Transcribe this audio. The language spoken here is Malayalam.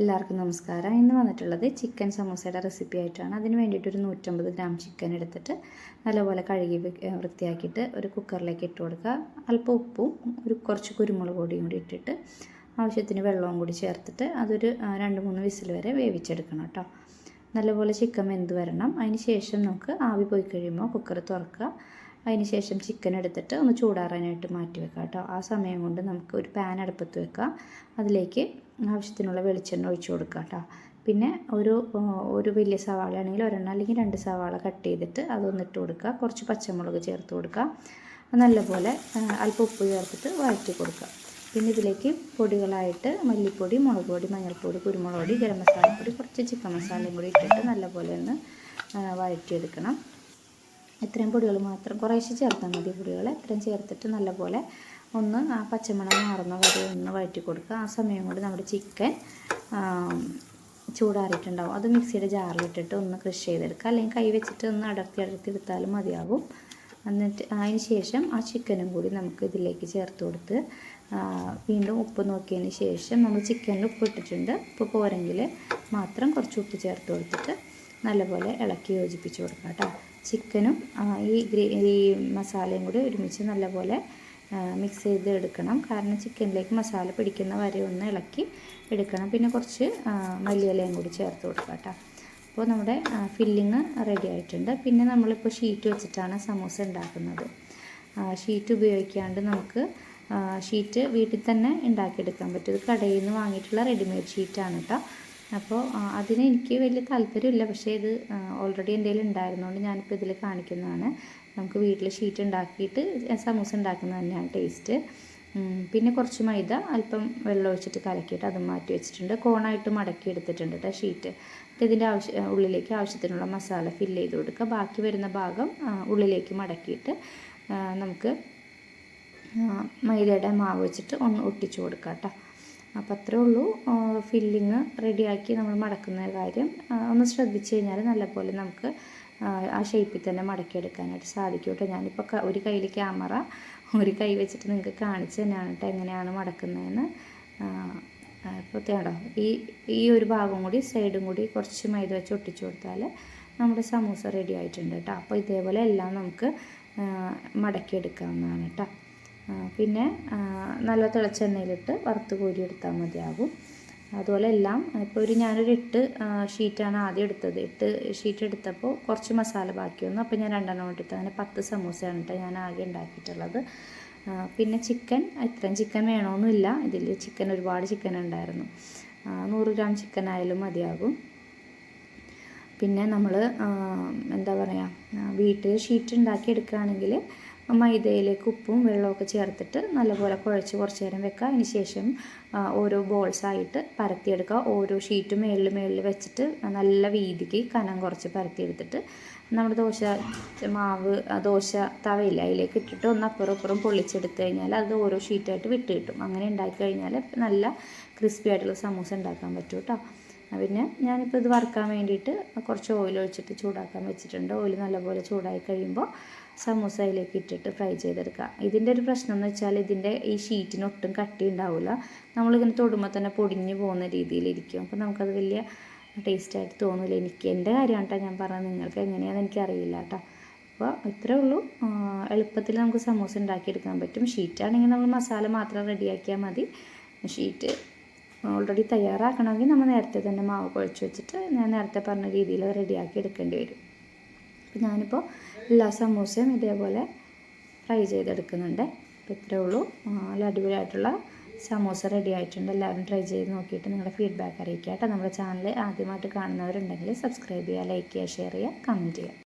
എല്ലാവർക്കും നമസ്കാരം. ഇന്ന് വന്നിട്ടുള്ളത് ചിക്കൻ സമൂസയുടെ റെസിപ്പി ആയിട്ടാണ്. അതിന് വേണ്ടിയിട്ട് ഒരു നൂറ്റമ്പത് ഗ്രാം ചിക്കൻ എടുത്തിട്ട് നല്ലപോലെ കഴുകി വൃത്തിയാക്കിയിട്ട് ഒരു കുക്കറിലേക്ക് ഇട്ട് കൊടുക്കുക. അല്പം ഉപ്പും ഒരു കുറച്ച് കുരുമുളക് പൊടിയും കൂടി ഇട്ടിട്ട് ആവശ്യത്തിന് വെള്ളവും കൂടി ചേർത്തിട്ട് അതൊരു രണ്ട് മൂന്ന് വിസിൽ വരെ വേവിച്ചെടുക്കണം കേട്ടോ. നല്ലപോലെ ചിക്കൻ വെന്ത് വരണം. അതിന് ശേഷം നമുക്ക് ആവി പോയി കഴിയുമ്പോൾ കുക്കർ തുറക്കുക. അതിന് ശേഷം ചിക്കൻ എടുത്തിട്ട് ഒന്ന് ചൂടാറാനായിട്ട് മാറ്റി വെക്കാം കേട്ടോ. ആ സമയം കൊണ്ട് നമുക്ക് ഒരു പാൻ അടുപ്പത്ത് വെക്കാം. അതിലേക്ക് ആവശ്യത്തിനുള്ള വെളിച്ചെണ്ണ ഒഴിച്ചു കൊടുക്കാം കേട്ടോ. പിന്നെ ഒരു ഒരു വലിയ സവാള ആണെങ്കിൽ ഒരെണ്ണം അല്ലെങ്കിൽ രണ്ട് സവാള കട്ട് ചെയ്തിട്ട് അതൊന്നിട്ട് കൊടുക്കുക കുറച്ച് പച്ചമുളക് ചേർത്ത് കൊടുക്കുക നല്ലപോലെ അല്പം ഉപ്പ് ചേർത്തിട്ട് വഴറ്റി കൊടുക്കുക പിന്നെ ഇതിലേക്ക് പൊടികളായിട്ട് മല്ലിപ്പൊടി മുളക് പൊടി മഞ്ഞൾപ്പൊടി കുരുമുളക് പൊടി ഗരം മസാലപ്പൊടി കുറച്ച് ചിക്കൻ മസാലയും കൂടി ഇട്ടിട്ട് നല്ലപോലെ ഒന്ന് വഴറ്റിയെടുക്കണം. ഇത്രയും പൊടികൾ മാത്രം കുറേശ്ശെ ചേർത്താൽ മതി പൊടികൾ. ഇത്രയും ചേർത്തിട്ട് നല്ലപോലെ ഒന്ന് ആ പച്ചമണം മാറുന്ന വരെ ഒന്ന് വഴറ്റി കൊടുക്കുക. ആ സമയം കൊണ്ട് നമ്മുടെ ചിക്കൻ ചൂടാറിയിട്ടുണ്ടാവും. അത് മിക്സിയുടെ ജാറിലിട്ടിട്ട് ഒന്ന് ക്രഷ് ചെയ്തെടുക്കുക. അല്ലെങ്കിൽ കൈ വെച്ചിട്ട് ഒന്ന് അടർത്തി അടർത്തി എടുത്താലും മതിയാകും എന്നിട്ട് അതിന് ശേഷം ആ ചിക്കനും കൂടി നമുക്ക് ഇതിലേക്ക് ചേർത്ത് കൊടുത്ത് വീണ്ടും ഉപ്പ് നോക്കിയതിന് ശേഷം നമ്മൾ ചിക്കനിൽ ഉപ്പ് ഇട്ടിട്ടുണ്ട്. ഉപ്പ് പോരെങ്കിൽ മാത്രം കുറച്ച് ഉപ്പ് ചേർത്ത് കൊടുത്തിട്ട് നല്ലപോലെ ഇളക്കി യോജിപ്പിച്ച് കൊടുക്കാം കേട്ടോ. ചിക്കനും ഈ ഗ്രേ ഈ മസാലയും കൂടി ഒരുമിച്ച് നല്ലപോലെ മിക്സ് ചെയ്ത് എടുക്കണം കാരണം ചിക്കനിലേക്ക് മസാല പിടിക്കുന്ന വരെ ഒന്ന് ഇളക്കി എടുക്കണം. പിന്നെ കുറച്ച് മല്ലിയിലയും കൂടി ചേർത്ത് കൊടുക്കുക കേട്ടോ. അപ്പോൾ നമ്മുടെ ഫില്ലിങ് റെഡി ആയിട്ടുണ്ട്. പിന്നെ നമ്മളിപ്പോൾ ഷീറ്റ് വെച്ചിട്ടാണ് സമൂസ ഉണ്ടാക്കുന്നത്. ഷീറ്റ് ഉപയോഗിക്കാണ്ട് നമുക്ക് ഷീറ്റ് വീട്ടിൽ തന്നെ ഉണ്ടാക്കിയെടുക്കാൻ പറ്റും. ഇത് കടയിൽ നിന്ന് വാങ്ങിയിട്ടുള്ള റെഡിമെയ്ഡ് ഷീറ്റാണ് കേട്ടോ. അപ്പോൾ അതിന് എനിക്ക് വലിയ താല്പര്യമില്ല. പക്ഷേ ഇത് ഓൾറെഡി എന്റെ കയ്യിൽ ഉണ്ടായിരുന്നതുകൊണ്ട് ഞാനിപ്പോൾ ഇതിൽ കാണിക്കുന്നതാണ്. നമുക്ക് വീട്ടിൽ ഷീറ്റ് ഉണ്ടാക്കിയിട്ട് സമൂസ ഉണ്ടാക്കുന്നത് തന്നെയാണ് ടേസ്റ്റ് പിന്നെ കുറച്ച് മൈദ അല്പം വെള്ളം ഒഴിച്ചിട്ട് കലക്കിയിട്ട് അത് മാറ്റി വെച്ചിട്ടുണ്ട്. കോണായിട്ട് മടക്കി എടുത്തിട്ടുണ്ട് കേട്ടോ ഷീറ്റ് ഇതിന്റെ ആവശ്യ ഉള്ളിലേക്ക് ആവശ്യത്തിനുള്ള മസാല ഫില്ല് ചെയ്ത് കൊടുക്കുക. ബാക്കി വരുന്ന ഭാഗം ഉള്ളിലേക്ക് മടക്കിയിട്ട് നമുക്ക് മൈദയുടെ മാവ് വെച്ചിട്ട് ഒന്ന് ഒട്ടിച്ചു കൊടുക്കാം കേട്ടോ അപ്പോൾ അത്രേ ഉള്ളൂ. ഫില്ലിങ് റെഡിയാക്കി നമ്മൾ മടക്കുന്ന കാര്യം. ഒന്ന് ശ്രദ്ധിച്ചു കഴിഞ്ഞാൽ നല്ലപോലെ നമുക്ക് ആ ഷേപ്പിൽ തന്നെ മടക്കിയെടുക്കാനായിട്ട് സാധിക്കും കേട്ടോ ഞാനിപ്പോൾ ഒരു കയ്യിൽ ക്യാമറ ഒരു കൈ വെച്ചിട്ട് നിങ്ങൾക്ക് കാണിച്ചു തന്നെയാണ് കേട്ടോ എങ്ങനെയാണ് മടക്കുന്നതെന്ന്. ഇപ്പോൾ തേടോ ഈ ഈ ഒരു ഭാഗം കൂടി സൈഡും കൂടി കുറച്ച് മൈദ വെച്ച് ഒട്ടിച്ചു കൊടുത്താൽ നമ്മുടെ സമൂസ റെഡി ആയിട്ടുണ്ട് കേട്ടോ അപ്പോൾ ഇതേപോലെ എല്ലാം നമുക്ക് മടക്കിയെടുക്കാവുന്നതാണ് കേട്ടോ പിന്നെ നല്ല തിളച്ചെണ്ണയിലിട്ട് വറുത്ത് കോരി എടുത്താൽ മതിയാകും. അതുപോലെ എല്ലാം ഇപ്പോൾ ഒരു ഞാനൊരു എട്ട് ഷീറ്റാണ് ആദ്യം എടുത്തത്. എട്ട് ഷീറ്റ് എടുത്തപ്പോൾ കുറച്ച് മസാല ബാക്കി വന്നു. അപ്പോൾ ഞാൻ രണ്ടെണ്ണം എടുത്തു. അങ്ങനെ പത്ത് സമൂസയാണ് കേട്ടോ ഞാൻ ആകെ ഉണ്ടാക്കിയിട്ടുള്ളത്. പിന്നെ ചിക്കൻ. ഇത്രയും ചിക്കൻ വേണമെന്നില്ല. ഇതിൽ ചിക്കൻ ഒരുപാട് ചിക്കൻ ഉണ്ടായിരുന്നു. നൂറ് ഗ്രാം ചിക്കൻ ആയാലും മതിയാകും. പിന്നെ നമ്മൾ എന്താ പറയുക വീട്ടിൽ ഷീറ്റ് ഉണ്ടാക്കി എടുക്കുകയാണെങ്കിൽ മൈദയിലേക്ക് ഉപ്പും വെള്ളമൊക്കെ ചേർത്തിട്ട് നല്ലപോലെ കുഴച്ച് കുറച്ച് നേരം വെക്കുക. അതിന് ശേഷം ഓരോ ബോൾസായിട്ട് പരത്തിയെടുക്കുക. ഓരോ ഷീറ്റും മേളിൽ മേളിൽ വെച്ചിട്ട് നല്ല വീതിക്ക് കനം കുറച്ച് പരത്തിയെടുത്തിട്ട് നമ്മുടെ ദോശ മാവ് ദോശ തവയില്ല അതിലേക്ക് ഇട്ടിട്ട് ഒന്ന് അപ്പുറം അപ്പുറം പൊള്ളിച്ചെടുത്ത് കഴിഞ്ഞാൽ അത് ഓരോ ഷീറ്റായിട്ട് വിട്ട് കിട്ടും. അങ്ങനെ ഉണ്ടാക്കി കഴിഞ്ഞാൽ നല്ല ക്രിസ്പി ആയിട്ടുള്ള സമൂസ ഉണ്ടാക്കാൻ പറ്റും കേട്ടോ. പിന്നെ ഞാനിപ്പോൾ ഇത് വറുക്കാൻ വേണ്ടിയിട്ട് കുറച്ച് ഓയിൽ ഒഴിച്ചിട്ട് ചൂടാക്കാൻ വെച്ചിട്ടുണ്ട്. ഓയിൽ നല്ലപോലെ ചൂടായി കഴിയുമ്പോൾ സമൂസ അതിലേക്ക് ഇട്ടിട്ട് ഫ്രൈ ചെയ്തെടുക്കുക ഇതിന്റെ ഒരു പ്രശ്നം എന്ന് വെച്ചാൽ ഇതിന്റെ ഈ ഷീറ്റിന് ഒട്ടും കട്ടി ഉണ്ടാവില്ല നമ്മളിങ്ങനെ തൊടുമ്പോൾ തന്നെ പൊടിഞ്ഞു പോകുന്ന രീതിയിലിരിക്കും. അപ്പോൾ നമുക്കത് വലിയ ടേസ്റ്റായിട്ട് തോന്നില്ല എനിക്ക് എന്റെ കാര്യമാണ് കേട്ടോ ഞാൻ പറഞ്ഞത്. നിങ്ങൾക്ക് എങ്ങനെയാണെന്ന് എനിക്കറിയില്ല കേട്ടോ അപ്പോൾ ഇത്രേ ഉള്ളൂ. എളുപ്പത്തിൽ നമുക്ക് സമൂസ ഉണ്ടാക്കിയെടുക്കാൻ പറ്റും. ഷീറ്റാണെങ്കിൽ നമ്മൾ മസാല മാത്രം റെഡിയാക്കിയാൽ മതി. ഷീറ്റ് ഓൾറെഡി തയ്യാറാക്കണമെങ്കിൽ നമ്മൾ നേരത്തെ തന്നെ മാവ് കുഴച്ച് വെച്ചിട്ട് ഞാൻ നേരത്തെ പറഞ്ഞ രീതിയിൽ റെഡിയാക്കി എടുക്കേണ്ടി വരും. അപ്പോൾ ഞാനിപ്പോൾ എല്ലാ സമൂസയും ഇതേപോലെ ഫ്രൈ ചെയ്തെടുക്കുന്നുണ്ട്. അപ്പോൾ ഇത്രയേ ഉള്ളൂ. നല്ല അടിപൊളിയായിട്ടുള്ള സമൂസ റെഡി ആയിട്ടുണ്ട്. എല്ലാവരും ട്രൈ ചെയ്ത് നോക്കിയിട്ട് നിങ്ങളുടെ ഫീഡ്ബാക്ക് അറിയിക്കുക കേട്ടോ നമ്മുടെ ചാനൽ ആദ്യമായിട്ട് കാണുന്നവരുണ്ടെങ്കിൽ സബ്സ്ക്രൈബ് ചെയ്യുക ലൈക്ക് ചെയ്യുക ഷെയർ ചെയ്യുക കമന്റ് ചെയ്യുക.